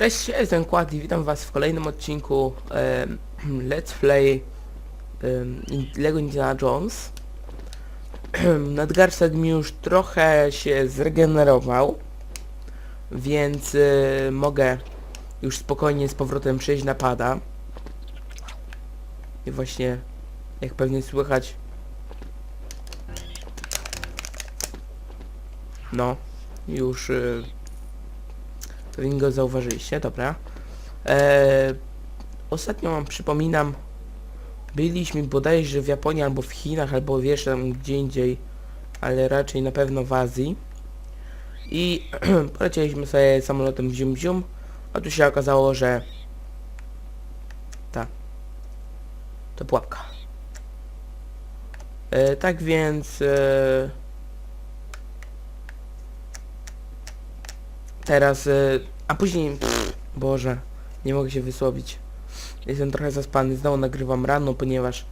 Cześć, jestem Kład i witam was w kolejnym odcinku Let's Play Lego Indiana Jones. Nadgarstek mi już trochę się zregenerował, więc y, mogę już spokojnie z powrotem przejść na pada. I właśnie, jak pewnie słychać, no, już y, Pewnie go zauważyliście, dobra. Eee, ostatnio wam przypominam, byliśmy bodajże w Japonii albo w Chinach, albo wiesz tam gdzie indziej, ale raczej na pewno w Azji. I polecieliśmy sobie samolotem zium zium, a tu się okazało, że ta to pułapka. E, tak więc e, Teraz, y, a później, pff, Boże, nie mogę się wysłowić. Jestem trochę zaspany, znowu nagrywam rano, ponieważ,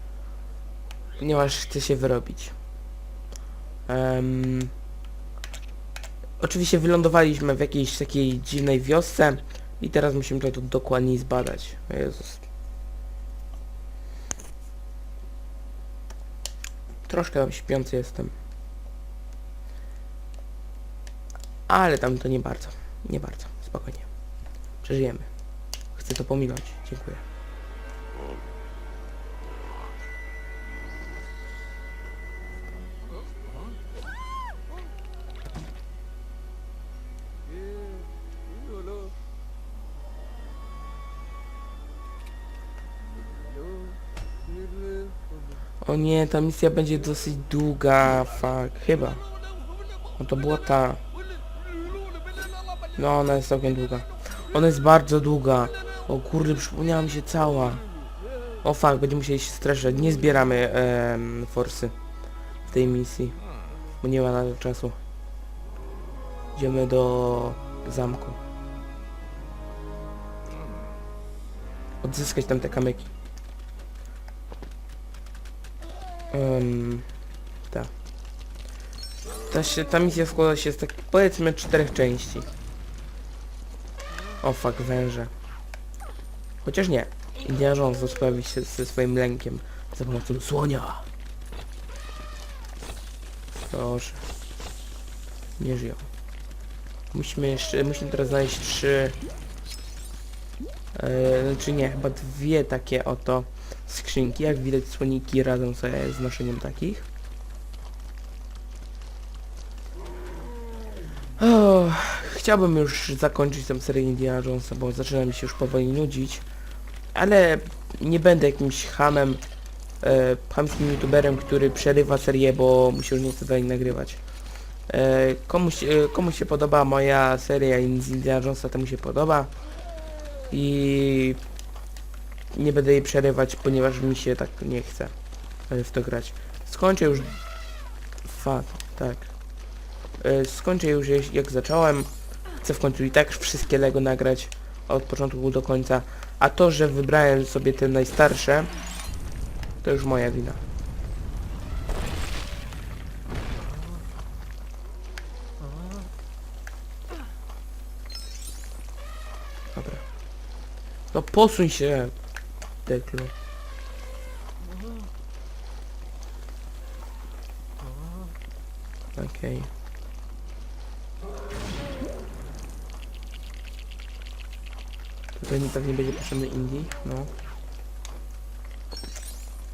ponieważ chcę się wyrobić. Em, oczywiście wylądowaliśmy w jakiejś takiej dziwnej wiosce i teraz musimy to tu dokładniej zbadać. O Jezus. Troszkę śpiący jestem. Ale tam to nie bardzo. Nie bardzo. Spokojnie. Przeżyjemy. Chcę to pominąć. Dziękuję. O nie, ta misja będzie dosyć długa, fuck, chyba. No to była ta... No, ona jest całkiem długa. Ona jest bardzo długa. O kurde, przypomniała mi się cała. O fuck, będziemy musieli się streszczać. Nie zbieramy forsy w tej misji. Bo nie ma na to czasu. Idziemy do zamku. Odzyskać tam te kamyki. Um, ta. Ta, ta misja składa się z tak powiedzmy czterech części. O fuck, węże. Chociaż nie. Indiana Jones się ze swoim lękiem za pomocą słonia. Proszę. Nie żyją. Musimy jeszcze, musimy teraz znaleźć trzy... Yy, znaczy nie, chyba dwie takie oto skrzynki. Jak widać słoniki radzą sobie z noszeniem takich. O, chciałbym już zakończyć tę serię Indiana Jonesa, bo zaczyna mi się już powoli nudzić. Ale nie będę jakimś hamem, e, chamskim youtuberem, który przerywa serię, bo musi już nie dalej nagrywać. E, komuś, e, komuś się podoba moja seria Indiana Jonesa, temu się podoba. I nie będę jej przerywać, ponieważ mi się tak nie chce e, w to grać. Skończę już... Fat, tak. E, skończę już jak zacząłem. Chcę w końcu i tak wszystkie Lego nagrać od początku do końca. A to, że wybrałem sobie te najstarsze, to już moja wina. Dobra. No posuń się, Deklu. Okej. Tutaj mi pewnie będzie potrzebny Indie, no.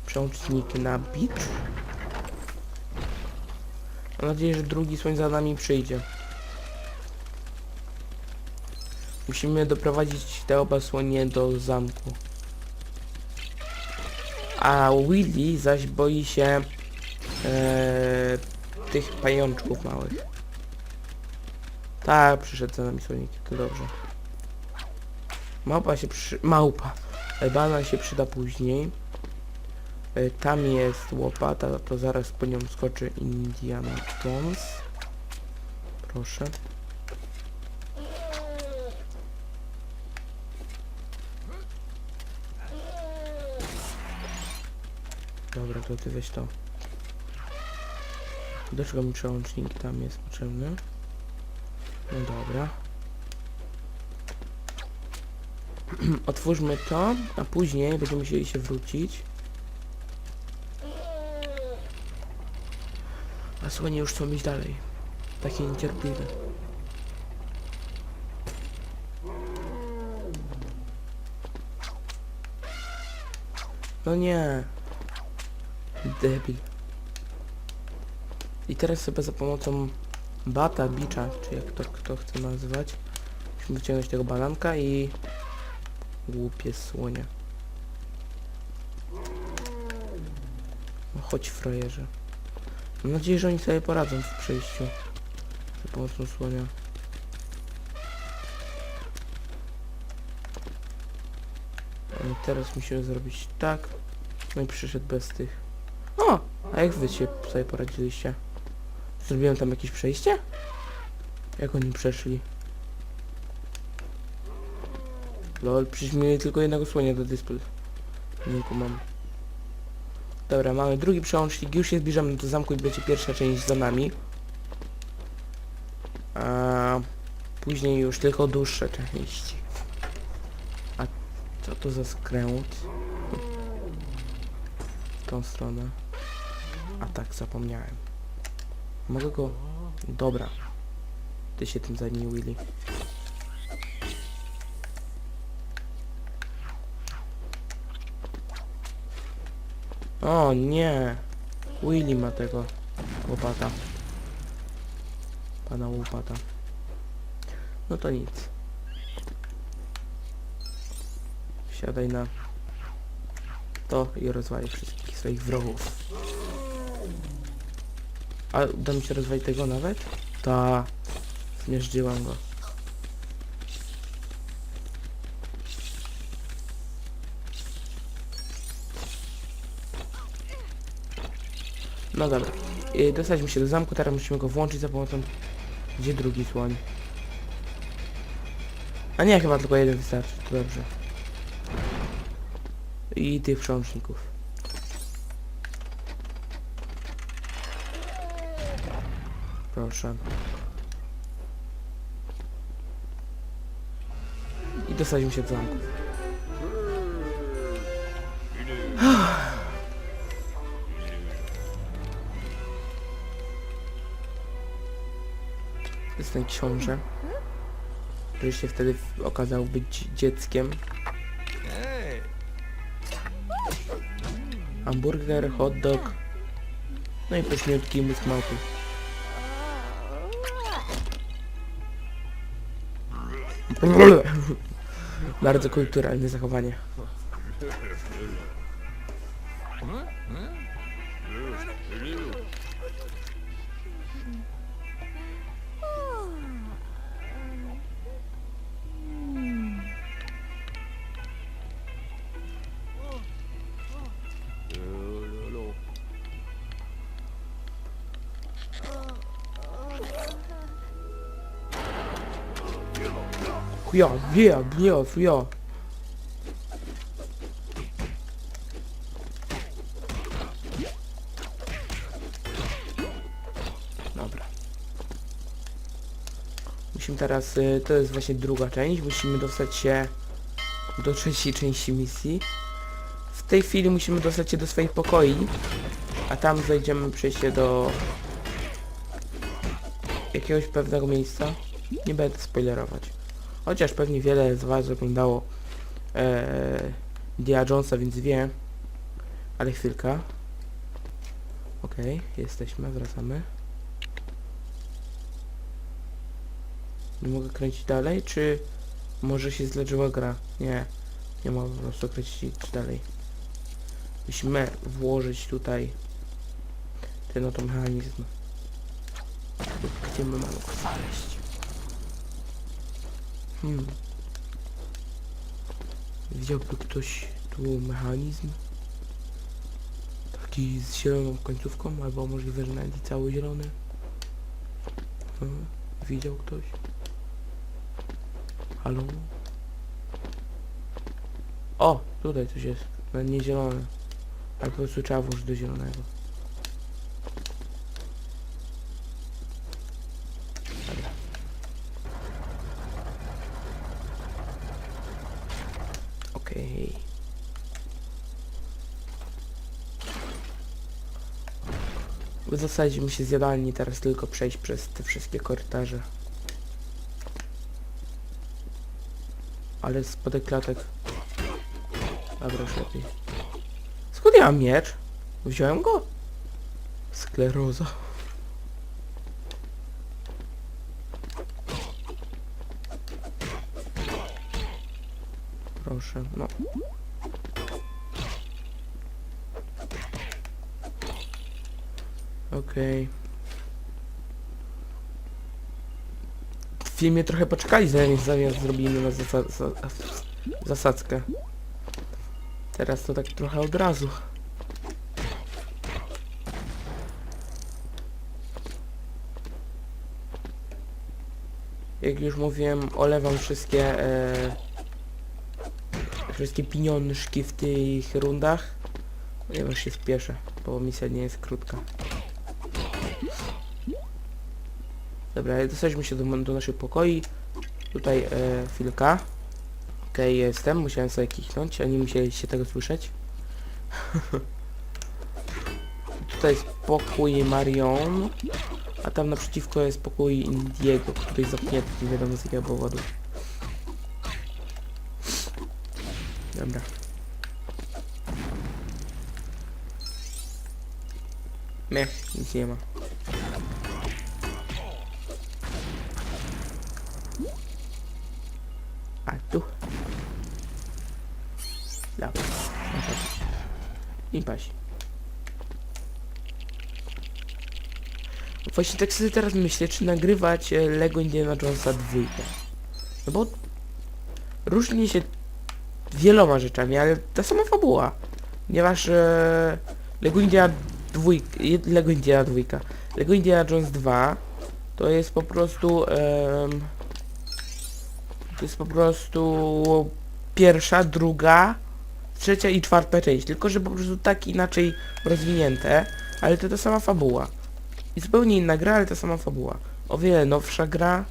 Przełącznik na bit. Mam nadzieję, że drugi słoń za nami przyjdzie. Musimy doprowadzić te oba słonie do zamku. A Willy zaś boi się e, tych pajączków małych. Tak, przyszedł za nami słonik, to dobrze. Małpa się przy... Małpa. Banan się przyda później. E, Tam jest łopata, to zaraz po nią skoczy Indiana Jones. Proszę. Dobra, to ty weź to. Do czego mi przełącznik tam jest potrzebny? No dobra. Otwórzmy to, a później będziemy musieli się wrócić. A słonie już chcą iść dalej. Takie niecierpliwe. No nie. Debil. I teraz sobie za pomocą bata, bicza, czy jak to kto chce nazywać, musimy wyciągnąć tego bananka i głupie słonie. No chodź frajerze. Mam nadzieję, że oni sobie poradzą w przejściu za pomocą słonia. Teraz musimy zrobić tak. No i przyszedł bez tych. O! A jak wy się sobie poradziliście? Zrobiłem tam jakieś przejście? Jak oni przeszli? Lol, przecież tylko jednego słonia do mam. Dobra, mamy drugi przełącznik, już się zbliżamy do zamku i będzie pierwsza część za nami. A później już tylko dłuższe części. A co to za skręt? W tą stronę. A tak, zapomniałem. Mogę go... Dobra. Ty się tym zajmij, Willy. O nie! Willy ma tego łopata. Pana łopata. No to nic. Wsiadaj na to i rozwali wszystkich swoich wrogów. A uda mi się rozwalić tego nawet? Ta. Zmierzyłam go. No dobra. I dostaliśmy się do zamku, teraz musimy go włączyć za pomocą... Gdzie drugi słoń? A nie, chyba tylko jeden wystarczy, to dobrze. I tych przełączników. Proszę. I dostaliśmy się do zamku. Ten książę, który się wtedy okazał być dzieckiem. Hamburger, hot dog, no i pośniutki mózg małpy. Bardzo kulturalne zachowanie. Chuja, nie, nie, fuja. Dobra. Musimy teraz, y, to jest właśnie druga część, musimy dostać się do trzeciej części misji. W tej chwili musimy dostać się do swoich pokoi, a tam znajdziemy przejście do jakiegoś pewnego miejsca. Nie będę spoilerować. Chociaż pewnie wiele z Was oglądało e, Dia Jonesa, więc wie. Ale chwilka. Okej, jesteśmy, wracamy. Nie mogę kręcić dalej, czy może się zleczyła gra? Nie, nie mogę po prostu kręcić dalej. Musimy włożyć tutaj ten oto mechanizm. Gdzie my mamy go znaleźć? Hmm. Widziałby ktoś tu mechanizm? Taki z zieloną końcówką, albo możliwe, że nawet cały zielony. Hmm. Widział ktoś? Halo? O! Tutaj coś jest. No nie zielone. Ale po prostu trzeba włożyć do zielonego. Dobra. Okej. W zasadzie mi się z jadalni teraz tylko przejść przez te wszystkie korytarze. Ale spodek klatek. Dobra, już lepiej. Skąd ja mam miecz? Wziąłem go? Skleroza. Proszę, no. Okej. W filmie trochę poczekali zanim zamiast zrobimy na zasa za zasadzkę. Teraz to tak trochę od razu. Jak już mówiłem, olewam wszystkie e, wszystkie pieniążki w tych rundach, ponieważ się spieszę, bo misja nie jest krótka. Dobra, dostaliśmy się do, do naszych pokoi. Tutaj e, chwilka. Okej, jestem. Musiałem sobie kichnąć, a nie musieliście tego słyszeć. Tutaj jest pokój Marion, a tam naprzeciwko jest pokój Indiego, który jest zamknięty, nie wiadomo z jakiego powodu. Dobra. Mech, nic nie ma. I paść. Właśnie tak sobie teraz myślę, czy nagrywać e, Lego Indiana Jonesa 2. No bo różni się wieloma rzeczami, ale ta sama fabuła. Ponieważ e, Lego Indiana 2, Lego Indiana 2, Lego Indiana Jones 2 to jest po prostu to jest po prostu pierwsza, druga, trzecia i czwarta część, tylko że po prostu tak inaczej rozwinięte, ale to ta sama fabuła. I zupełnie inna gra, ale ta sama fabuła. O wiele nowsza gra.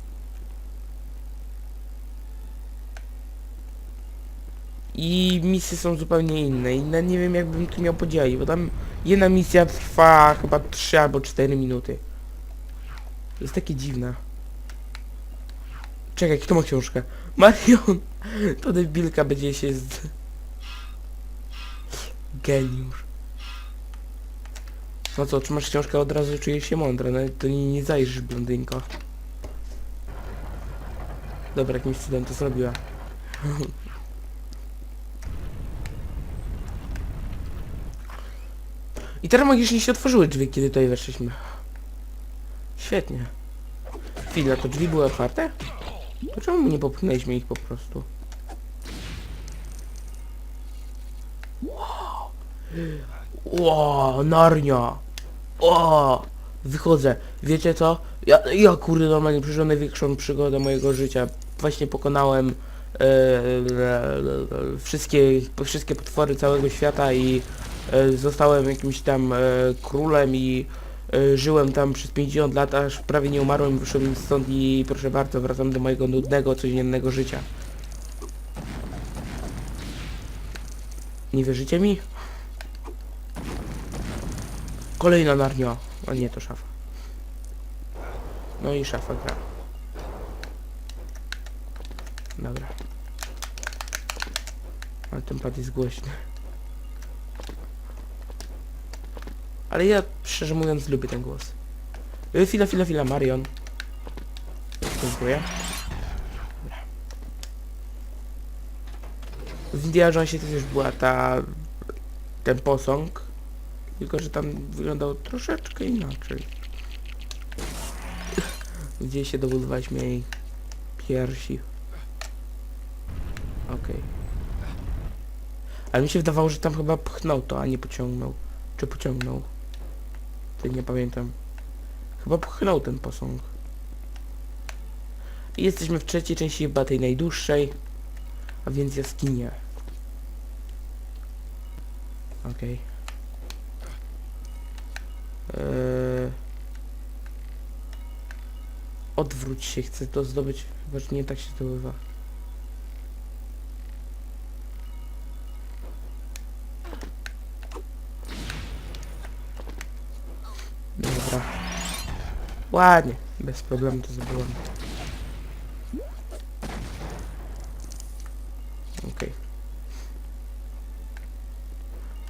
I misje są zupełnie inne. Inne nie wiem jakbym to miał podzielić, bo tam jedna misja trwa chyba 3 albo 4 minuty. To jest takie dziwne. Czekaj, kto ma książkę? Marion! To debilka będzie się z... Geniusz. No co, trzymasz książkę od razu czujesz się mądra, no to nie, nie zajrzysz blondynko. Dobra, jakimś cudem to zrobiła. I teraz magicznie się otworzyły drzwi, kiedy tutaj weszliśmy. Świetnie. Chwila, to drzwi były otwarte? To czemu nie popchnęliśmy ich po prostu? Wow Narnia! O, wychodzę. Wiecie co? Ja, ja kurde normalnie przeżyłem największą przygodę mojego życia. Właśnie pokonałem e, e, wszystkie, wszystkie potwory całego świata i e, zostałem jakimś tam e, królem i e, żyłem tam przez 50 lat, aż prawie nie umarłem, wyszedłem stąd i proszę bardzo, wracam do mojego nudnego, codziennego życia. Nie wierzycie mi? Kolejna narnia. A nie, to szafa. No i szafa gra. Dobra. Ale ten pad jest głośny. Ale ja, szczerze mówiąc, lubię ten głos. Y, Chwila, chwila, chwila, Marion. Dziękuję. W Indiana Jonesie też już była ta... ten posąg. Tylko, że tam wyglądał troszeczkę inaczej. Gdzie się dobudowaliśmy jej piersi. Okej. Ale mi się wydawało, że tam chyba pchnął to, a nie pociągnął. Czy pociągnął? To nie pamiętam. Chyba pchnął ten posąg. I jesteśmy w trzeciej części, chyba tej najdłuższej. A więc jaskinia. Okej. Eee... Yy, odwróć się, chcę to zdobyć. Chyba, nie tak się zdobywa. Dobra. Ładnie. Bez problemu to zdobyłem.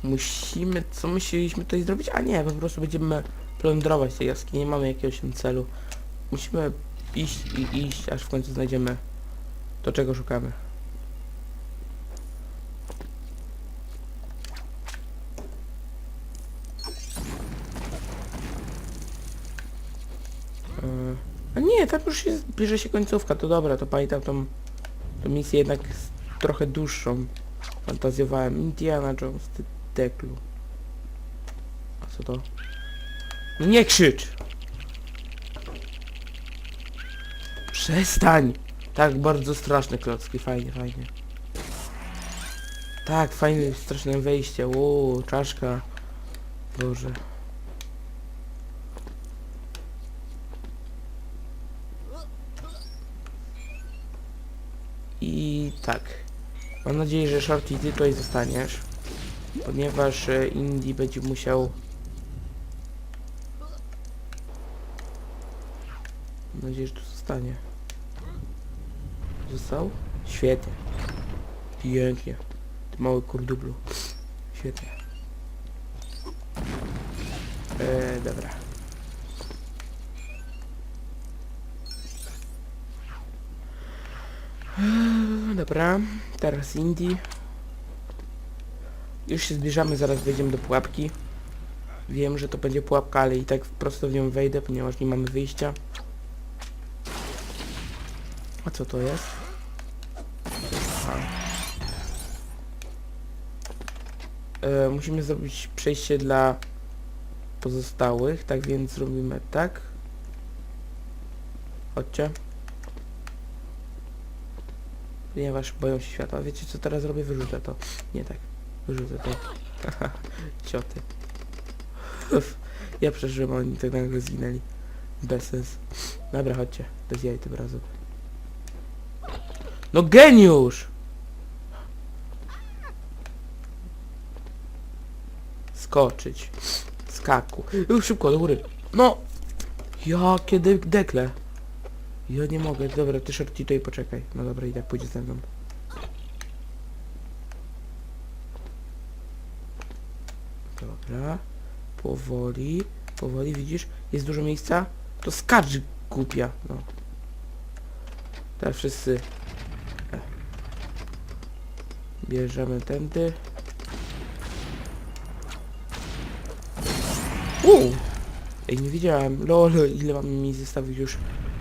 Musimy, co musieliśmy tutaj zrobić? A nie, po prostu będziemy plądrować tej jaskini, nie mamy jakiegoś celu. Musimy iść i iść, aż w końcu znajdziemy to, czego szukamy. Yy, A nie, tam już jest, bierze się końcówka, to dobra, to pamiętam tą, tą misję jednak trochę dłuższą. Fantazjowałem. Indiana Jones, ty deklu. A co to? No nie krzycz! Przestań! Tak, bardzo straszne klocki, fajnie, fajnie. Tak, fajne, straszne wejście, uuu, czaszka. Boże. I tak. Mam nadzieję, że Shorty ty tutaj zostaniesz. Ponieważ e, Indy będzie musiał... Mam nadzieję, że tu zostanie. Został? Świetnie. Pięknie. Ty mały kurdublu. Świetnie. E, dobra. Eee, Dobra, teraz Indy. Już się zbliżamy, zaraz wejdziemy do pułapki. Wiem, że to będzie pułapka, ale i tak prosto w nią wejdę, ponieważ nie mamy wyjścia. A co to jest? Aha. E, musimy zrobić przejście dla pozostałych, tak więc zrobimy tak. Chodźcie. Ponieważ boją się światła. Wiecie co teraz zrobię? Wyrzucę to. Nie tak. Wyrzucę to. Haha. Cioty. Ja przeżyłem, oni tak nagle zginęli. Bez sens. Dobra, chodźcie. Bez jaj tym razem. No geniusz! Skoczyć. Skaku. Już szybko, do góry. No! Jakie de dekle. Ja nie mogę. Dobra, ty shorty tutaj poczekaj. No dobra, i tak pójdzie ze mną. Dobra. Powoli. Powoli, widzisz? Jest dużo miejsca? To skacz, głupia. No. Teraz wszyscy... E. Bierzemy tędy. Uuu! Ej, nie widziałem. Lol, ile mam mi zestawić już.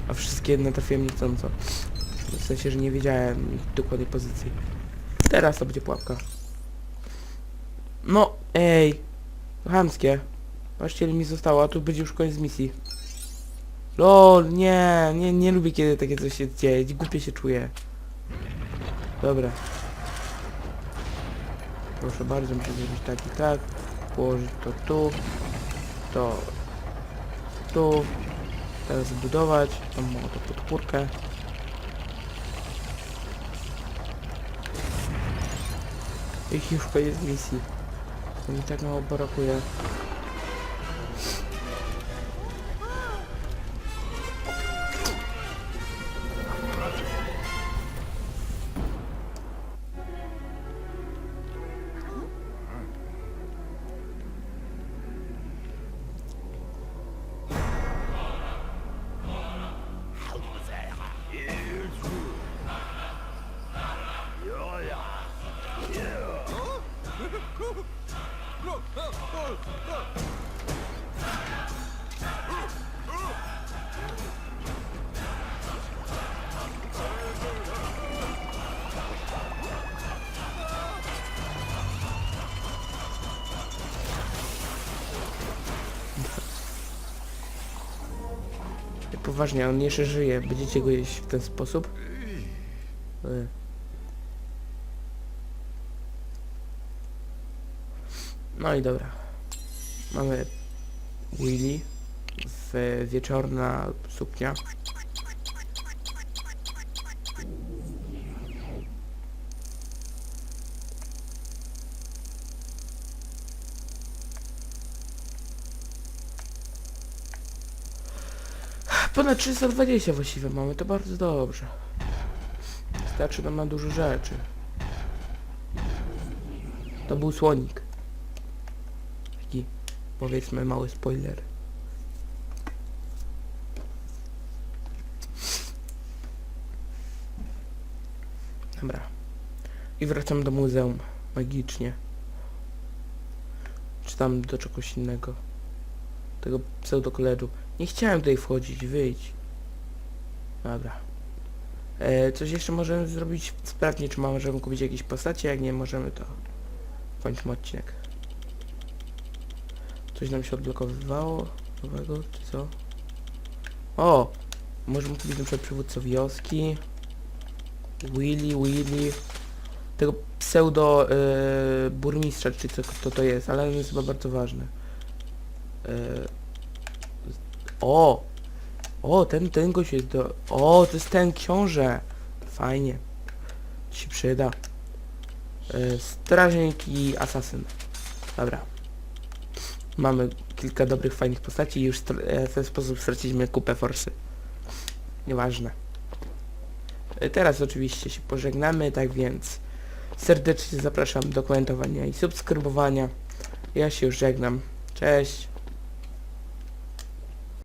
A wszystkie natrafiłem niechcąco. W sensie, że nie wiedziałem dokładnej pozycji. Teraz to będzie pułapka. No, ej. Chamskie. Patrzcie, mi zostało, a tu będzie już koniec misji. Lol, nie, nie, nie lubię kiedy takie coś się dzieje. Głupie się czuję. Dobra. Proszę bardzo, muszę zrobić tak i tak. Położyć to tu. To tu. Teraz zbudować. Tam mogę to podpórkę. Ich już koniec misji. Mi tak mało brakuje. Poważnie, on jeszcze żyje. Będziecie go jeść w ten sposób? E. No i dobra. Mamy Willy w wieczorna suknia. Ponad 320 właściwie mamy, to bardzo dobrze. Starczy nam na dużo rzeczy. To był słonik. Taki, powiedzmy, mały spoiler. Dobra. I wracam do muzeum. Magicznie. Czy tam do czegoś innego. Tego pseudo-koledżu. Nie chciałem tutaj wchodzić, wyjdź. Dobra. E, coś jeszcze możemy zrobić? Sprawdźmy, czy możemy kupić jakieś postacie, jak nie możemy, to kończmy odcinek. Coś nam się odblokowywało nowego, czy co? O! Możemy kupić na przykład przywódcę wioski. Willy, Willy. Tego pseudo e, burmistrza, czy co to, to jest, ale on jest chyba bardzo ważny. E, o! O, ten, ten gość jest do... O, to jest ten książę! Fajnie. Ci się przyda. E, strażnik i asasyn. Dobra. Mamy kilka dobrych, fajnych postaci i już e, w ten sposób straciliśmy kupę forsy. Nieważne. E, Teraz oczywiście się pożegnamy, tak więc serdecznie zapraszam do komentowania i subskrybowania. Ja się już żegnam. Cześć.